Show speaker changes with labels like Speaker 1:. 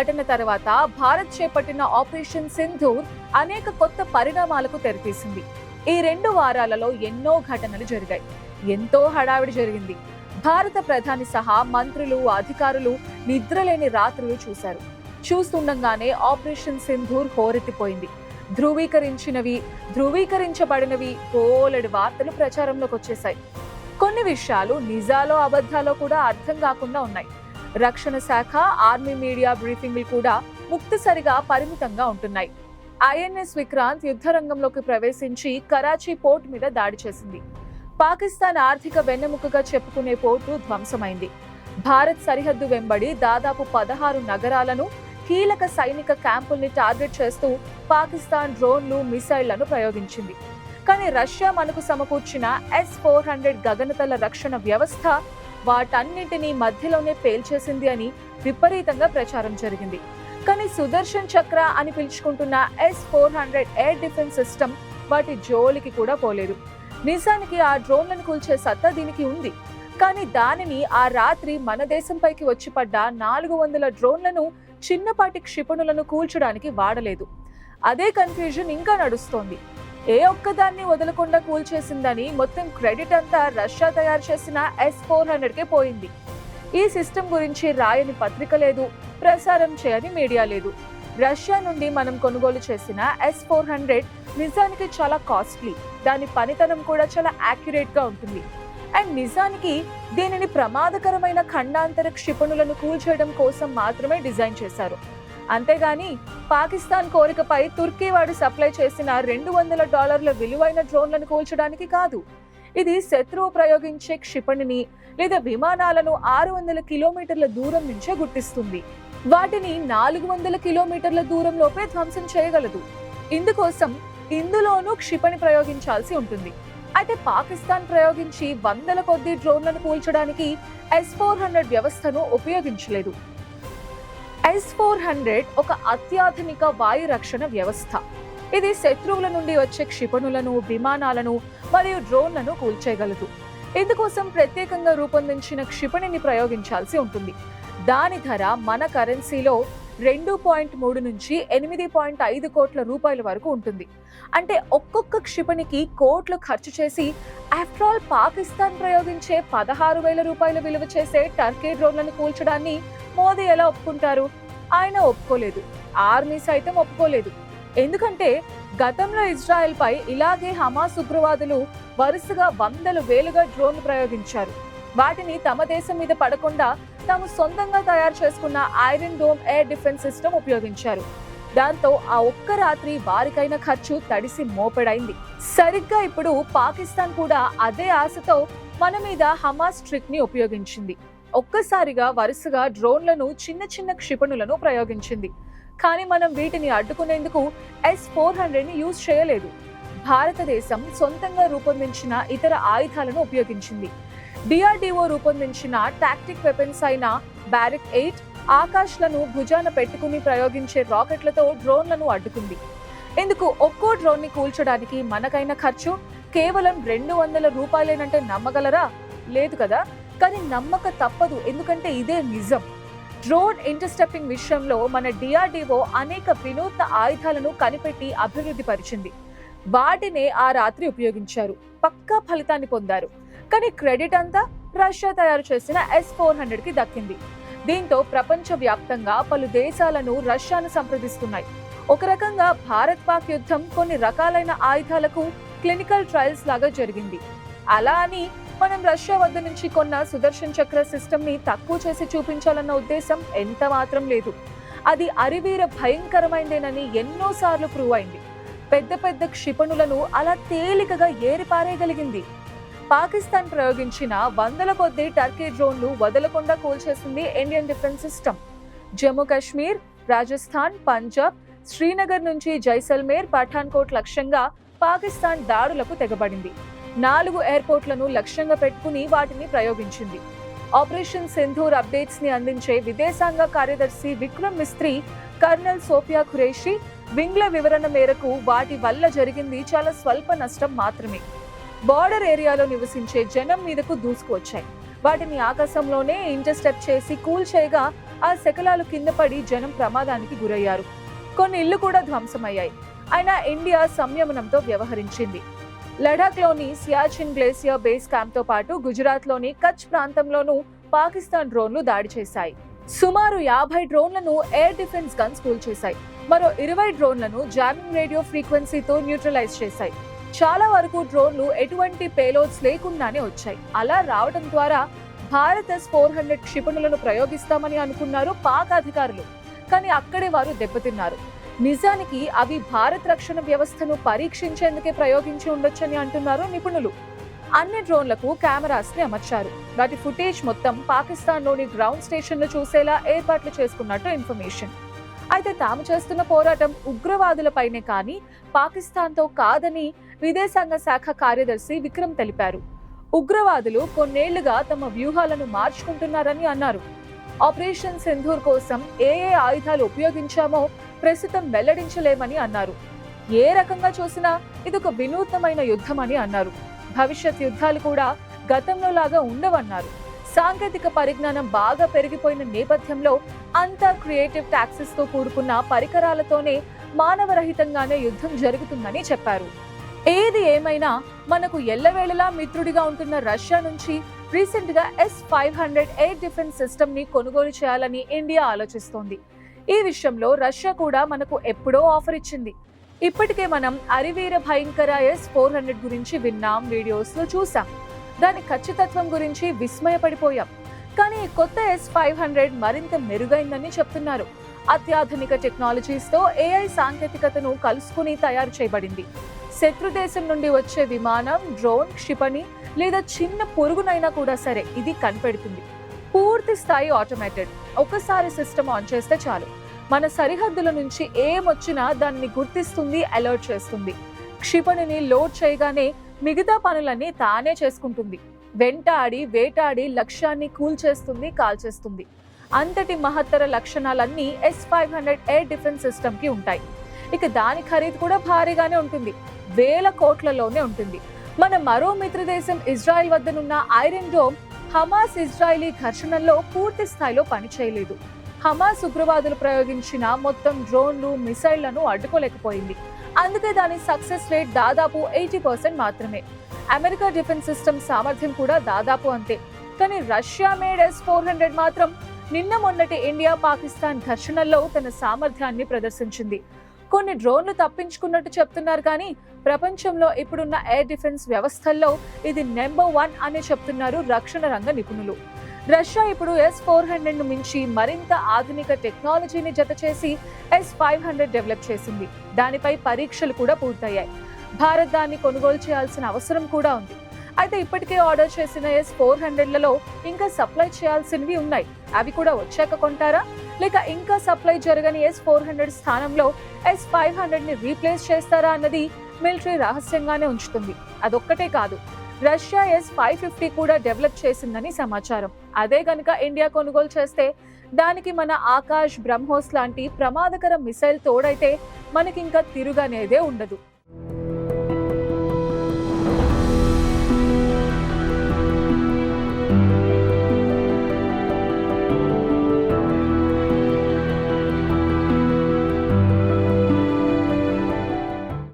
Speaker 1: ఘటన తర్వాత భారత్ చేపట్టిన ఆపరేషన్ సింధూర్ అనేక కొత్త పరిణామాలకు తెరతీసింది. ఈ రెండు వారాలలో ఎన్నో ఘటనలు జరిగాయి. ఎంతో హడావిడి జరిగింది. భారత ప్రధాని సహా మంత్రులు అధికారులు నిద్రలేని రాత్రులు చూశారు. చూస్తుండగానే ఆపరేషన్ సింధూర్ హోరెత్తిపోయింది. ధృవీకరించినవి ధృవీకరించబడినవి బోలెడు వార్తలు ప్రచారంలోకి వచ్చేశాయి కొన్ని విషయాలు నిజాలో అబద్ధాలో కూడా అర్థం కాకుండా ఉన్నాయి. రక్షణ శాఖ ఆర్మీ మీడియా బ్రీఫింగ్లు కూడా ముక్తసరిగా పరిమితంగా ఉంటున్నాయి. ఐఎన్ఎస్ విక్రాంత్ యుద్ధ రంగంలోకి ప్రవేశించి కరాచీ పోర్ట్ మీద దాడి చేసింది. పాకిస్తాన్ ఆర్థిక వెన్నెముకగా చెప్పుకునే పోర్టు ధ్వంసమైంది. భారత్ సరిహద్దు వెంబడి దాదాపు పదహారు నగరాలను కీలక సైనిక క్యాంపుల్ని టార్గెట్ చేస్తూ పాకిస్తాన్ డ్రోన్లు మిసైళ్ళను ప్రయోగించింది. కానీ రష్యా మనకు సమకూర్చిన ఎస్ ఫోర్ హండ్రెడ్ గగనతల రక్షణ వ్యవస్థ వాటన్నింటినీ మధ్యలోనే పేల్చేసింది అని విపరీతంగా ప్రచారం జరిగింది. కానీ సుదర్శన్ చక్ర అని పిలుచుకుంటున్న S four hundred air defence system వాటి జోలికి కూడా పోలేదు. నిజానికి ఆ డ్రోన్లను కూల్చే సత్తా దీనికి ఉంది. కానీ దానిని ఆ రాత్రి మన దేశంపైకి వచ్చి పడ్డ నాలుగు వందల డ్రోన్లను చిన్నపాటి క్షిపణులను కూల్చడానికి వాడలేదు. అదే కన్ఫ్యూజన్ ఇంకా నడుస్తోంది. ఏ ఒక్కదాన్ని వదలకుండా కూల్చేసిందని మొత్తం క్రెడిట్ అంతా రష్యా తయారు చేసిన ఎస్ ఫోర్ హండ్రెడ్కే పోయింది. ఈ సిస్టమ్ గురించి రాయని పత్రిక లేదు ప్రసారం చేయని మీడియా లేదు. రష్యా నుండి మనం కొనుగోలు చేసిన ఎస్ ఫోర్ హండ్రెడ్ నిజానికి చాలా కాస్ట్లీ దాని పనితనం కూడా చాలా యాక్యురేట్గా ఉంటుంది. అండ్ నిజానికి దీనిని ప్రమాదకరమైన ఖండాంతర క్షిపణులను కూల్చేయడం కోసం మాత్రమే డిజైన్ చేశారు. అంతేగాని పాకిస్తాన్ కోరికపై తుర్కీ వాడు సప్లై చేసిన రెండు వందల డాలర్ల విలువైన డ్రోన్లను కూల్చడానికి కాదు. ఇది శత్రువు ప్రయోగించే క్షిపణిని లేదా విమానాలను ఆరు వందల కిలోమీటర్ల దూరం నుంచే గుర్తిస్తుంది. వాటిని నాలుగు వందల కిలోమీటర్ల దూరంలోపే ధ్వంసం చేయగలదు. ఇందుకోసం ఇందులోనూ క్షిపణి ప్రయోగించాల్సి ఉంటుంది. అయితే పాకిస్తాన్ ప్రయోగించి వందల కొద్ది డ్రోన్లను కూల్చడానికి ఎస్ ఫోర్ హండ్రెడ్ వ్యవస్థను ఉపయోగించలేదు. ఎస్ ఫోర్ హండ్రెడ్ ఒక అత్యాధునిక వాయు రక్షణ వ్యవస్థ. ఇది శత్రువుల నుండి వచ్చే క్షిపణులను విమానాలను మరియు డ్రోన్లను కూల్చేయగలదు. ఇందుకోసం ప్రత్యేకంగా రూపొందించిన క్షిపణిని ప్రయోగించాల్సి ఉంటుంది. దాని ధర మన కరెన్సీలో రెండు పాయింట్ మూడు నుంచి ఎనిమిది పాయింట్ ఐదు కోట్ల రూపాయల వరకు ఉంటుంది. అంటే ఒక్కొక్క క్షిపణికి కోట్లు ఖర్చు చేసి ఆఫ్టర్ ఆల్ పాకిస్తాన్ ప్రయోగించే పదహారు వేల రూపాయల విలువ చేసే టర్కీ డ్రోన్లను కూల్చడాన్ని మోదీ ఎలా ఒప్పుకుంటారు? ఆయన ఒప్పుకోలేదు. ఆర్మీ సైతం ఒప్పుకోలేదు. ఎందుకంటే గతంలో ఇజ్రాయెల్ పై ఇలాగే హమాస్ ఉగ్రవాదులు వరుసగా వందల వేలుగా డ్రోన్లు ప్రయోగించారు. వాటిని తమ దేశం మీద పడకుండా తాము సొంతంగా తయారు చేసుకున్న iron dome air defence system ఉపయోగించారు. దాంతో ఆ ఒక్క రాత్రి వారికైన ఖర్చు తడిసి మోపెడైంది. సరిగ్గా ఇప్పుడు పాకిస్తాన్ కూడా అదే ఆశతో మన మీద హమాస్ ట్రిక్ని ఉపయోగించింది. ఒక్కసారిగా వరుసగా డ్రోన్లను చిన్న చిన్న క్షిపణులను ప్రయోగించింది. కానీ మనం వీటిని అడ్డుకునేందుకు ఎస్ ఫోర్ హండ్రెడ్ని యూజ్ చేయలేదు. భారతదేశం సొంతంగా రూపొందించిన ఇతర ఆయుధాలను ఉపయోగించింది. డిఆర్డిఓ రూపొందించిన టాక్టిక్ వెపన్స్ అయిన బ్యారిక్ ఎయిట్ ఆకాష్లను భుజాన పెట్టుకుని ప్రయోగించే రాకెట్లతో డ్రోన్లను అడ్డుకుంది. ఇందుకు ఒక్కో డ్రోన్ని కూల్చడానికి మనకైన ఖర్చు కేవలం రెండు వందల రూపాయలేనంటే నమ్మగలరా? లేదు కదా? కానీ నమ్మక తప్పదు. ఎందుకంటే ఇదే నిజం. డ్రోన్ ఇంటర్స్టెప్పింగ్ విషయంలో మన డిఆర్డిఓ అనేక వినూత్న ఆయుధాలను కనిపెట్టి అభివృద్ధి పరిచింది. వాటినే ఆ రాత్రి ఉపయోగించారు. పక్కా ఫలితాన్ని పొందారు. కానీ క్రెడిట్ అంతా రష్యా తయారు చేసిన ఎస్ ఫోర్ హండ్రెడ్కి దక్కింది. దీంతో ప్రపంచ వ్యాప్తంగా పలు దేశాలను రష్యాను సంప్రదిస్తున్నాయి. ఒక రకంగా భారత్ పాక్ యుద్ధం కొన్ని రకాలైన ఆయుధాలకు క్లినికల్ ట్రయల్స్ లాగా జరిగింది. అలా అని మనం రష్యా వద్ద నుంచి కొన్న సుదర్శన్ చక్ర సిస్టమ్ని తక్కువ చేసి చూపించాలన్న ఉద్దేశం ఎంత మాత్రం లేదు. అది అరివీర భయంకరమైందేనని ఎన్నోసార్లు ప్రూవ్ అయింది. పెద్ద పెద్ద క్షిపణులను అలా తేలికగా ఏరిపారేయగలిగింది. పాకిస్తాన్ ప్రయోగించిన వందల కొద్దీ టర్కీ డ్రోన్లు వదలకుండా కూల్చేసింది Indian defence system Jammu Kashmir Rajasthan Punjab Srinagar నుంచి జైసల్మేర్ పఠాన్కోట్ లక్ష్యంగా పాకిస్తాన్ దాడులకు తెగబడింది. నాలుగు ఎయిర్పోర్ట్లను లక్ష్యంగా పెట్టుకుని వాటిని ప్రయోగించింది. ఆపరేషన్ సింధూర్ అప్డేట్స్ని అందించే విదేశాంగ కార్యదర్శి విక్రమ్ మిస్త్రీ కర్నల్ సోఫియా ఖురేషి వింగ్ల వివరణ మేరకు వాటి వల్ల జరిగింది చాలా స్వల్ప నష్టం మాత్రమే. బార్డర్ ఏరియాలో నివసించే జనం మీదకు దూసుకువచ్చాయి. వాటిని ఆకాశంలోనే ఇంటర్స్టెప్ చేసి కూల్ చేయగా ఆ శకలాలు కింద పడి జనం ప్రమాదానికి గురయ్యారు. కొన్ని ఇళ్ళు కూడా ధ్వంసమయ్యాయి. అయినా ఇండియా సంయమనంతో వ్యవహరించింది. లడాఖ్లోని సియాచిన్ గ్లేసియర్ బేస్ క్యాంప్తో పాటు గుజరాత్లోని కచ్ ప్రాంతంలోనూ పాకిస్తాన్ డ్రోన్లు దాడి చేశాయి. సుమారు యాభై డ్రోన్లను ఎయిర్ డిఫెన్స్ గన్స్ కూల్చేశాయి. మరో ఇరవై డ్రోన్లను జామింగ్ రేడియో ఫ్రీక్వెన్సీతో న్యూట్రలైజ్ చేశాయి. చాలా వరకు డ్రోన్లు ఎటువంటి పేలోడ్స్ లేకుండానే వచ్చాయి. అలా రావడం ద్వారా భారత్ ఎస్ ఫోర్ హండ్రెడ్ క్షిపణులను ప్రయోగిస్తామని అనుకున్నారు పాక్ అధికారులు. కానీ అక్కడే వారు దెబ్బతిన్నారు. నిజానికి అవి భారత్ రక్షణ వ్యవస్థను పరీక్షించేందుకే ప్రయోగించి ఉండొచ్చని అంటున్నారు నిపుణులు. అన్ని డ్రోన్లకు కెమెరాస్ని అమర్చారు. వాటి ఫుటేజ్ మొత్తం పాకిస్తాన్లోని గ్రౌండ్ స్టేషన్లు చూసేలా ఏర్పాట్లు చేసుకున్నట్టు ఇన్ఫర్మేషన్. అయితే తాము చేస్తున్న పోరాటం ఉగ్రవాదులపైనే కానీ పాకిస్తాన్తో కాదని విదేశాంగ శాఖ కార్యదర్శి విక్రమ్ తెలిపారు. ఉగ్రవాదులు కొన్నేళ్ళుగా తమ వ్యూహాలను మార్చుకుంటున్నారని అన్నారు. ఆపరేషన్ సింధూర్ కోసం ఏ ఏ ఆయుధాలు ఉపయోగించామో ప్రస్తుతం వెల్లడించలేమని అన్నారు. ఏ రకంగా చూసినా ఇదొక వినూత్నమైన యుద్ధమని అన్నారు. భవిష్యత్ యుద్ధాలు కూడా గతంలో లాగా ఉండవన్నారు. సాంకేతిక పరిజ్ఞానం బాగా పెరిగిపోయిన నేపథ్యంలో అంతా క్రియేటివ్ టాక్సెస్తో కూడుకున్న పరికరాలతోనే మానవరహితంగానే యుద్ధం జరుగుతుందని చెప్పారు. ఏది ఏమైనా మనకు ఎల్లవేళలా మిత్రుడిగా ఉంటున్న రష్యా నుంచి రీసెంట్గా S five hundred air defence సిస్టమ్ని కొనుగోలు చేయాలని ఇండియా ఆలోచిస్తోంది. ఈ విషయంలో రష్యా కూడా మనకు ఎప్పుడో ఆఫర్ ఇచ్చింది. ఇప్పటికే మనం అరివీర భయంకర ఎస్ ఫోర్ హండ్రెడ్ గురించి విన్నాం వీడియోస్లో చూసాం. దాని ఖచ్చితత్వం గురించి విస్మయపడిపోయాం. కానీ ఈ కొత్త ఎస్ ఫైవ్ హండ్రెడ్ మరింత మెరుగైందని చెప్తున్నారు. అత్యాధునిక టెక్నాలజీస్తో ఏఐ సాంకేతికతను కలుసుకుని తయారు చేయబడింది. శత్రు దేశం నుండి వచ్చే విమానం డ్రోన్ క్షిపణి లేదా చిన్న పురుగునైనా కూడా సరే ఇది కనిపెడుతుంది. పూర్తి స్థాయి ఆటోమేటెడ్ ఒకసారి సిస్టమ్ ఆన్ చేస్తే చాలు. మన సరిహద్దుల నుంచి ఏమొచ్చినా దాన్ని గుర్తిస్తుంది అలర్ట్ చేస్తుంది. క్షిపణిని లోడ్ చేయగానే మిగతా పనులన్నీ తానే చేసుకుంటుంది. వెంటాడి వేటాడి లక్ష్యాన్ని కూల్చేస్తుంది కాల్చేస్తుంది అంతటి మహత్తర లక్షణాలన్నీ S five hundred air defence సిస్టమ్కి ఉంటాయి. ఇక దాని ఖరీదు కూడా భారీగానే ఉంటుంది. వేల కోట్లలోనే ఉంటుంది. మన మరో మిత్రదేశం ఇజ్రాయెల్ వద్దనున్న ఐరన్ డోమ్ హమాస్ ఇజ్రాయిలీ ఘర్షణల్లో పూర్తి స్థాయిలో పనిచేయలేదు. హమాస్ ఉగ్రవాదులు ప్రయోగించిన మొత్తం డ్రోన్లు మిసైళ్ళను అడ్డుకోలేకపోయింది. అందుకే దాని సక్సెస్ రేట్ దాదాపు ఎయిటీ పర్సెంట్ మాత్రమే. అమెరికా డిఫెన్స్ సిస్టమ్ సామర్థ్యం కూడా దాదాపు అంతే. కానీ Russia made S four hundred మాత్రం నిన్న మొన్నటి ఇండియా పాకిస్తాన్ ఘర్షణల్లో తన సామర్థ్యాన్ని ప్రదర్శించింది. కొన్ని డ్రోన్లు తప్పించుకున్నట్టు చెప్తున్నారు కానీ ప్రపంచంలో ఇప్పుడున్న ఎయిర్ డిఫెన్స్ వ్యవస్థల్లో ఇది నెంబర్ వన్ అని చెప్తున్నారు రక్షణ రంగ నిపుణులు. రష్యా ఇప్పుడు ఎస్ ఫోర్ హండ్రెడ్ను మించి మరింత ఆధునిక టెక్నాలజీని జత చేసి ఎస్ ఫైవ్ హండ్రెడ్ డెవలప్ చేసింది. దానిపై పరీక్షలు కూడా పూర్తయ్యాయి. భారత్ దాన్ని కొనుగోలు చేయాల్సిన అవసరం కూడా ఉంది. అయితే ఇప్పటికే ఆర్డర్ చేసిన ఎస్ ఫోర్ హండ్రెడ్లలో ఇంకా సప్లై చేయాల్సినవి ఉన్నాయి. అవి కూడా వచ్చాక కొంటారా? లేక ఇంకా సప్లై జరగని ఎస్ ఫోర్ హండ్రెడ్ స్థానంలో ఎస్ ఫైవ్ హండ్రెడ్ని రీప్లేస్ చేస్తారా అన్నది మిలిటరీ రహస్యంగానే ఉంచుతుంది. అదొక్కటే కాదు రష్యా ఎస్ ఫైవ్ ఫిఫ్టీ కూడా డెవలప్ చేసిందని సమాచారం. అదే గనుక ఇండియా కొనుగోలు చేస్తే దానికి మన ఆకాష్ బ్రహ్మోస్ లాంటి ప్రమాదకర మిసైల్ తోడైతే మనకింకా తిరుగనేదే ఉండదు.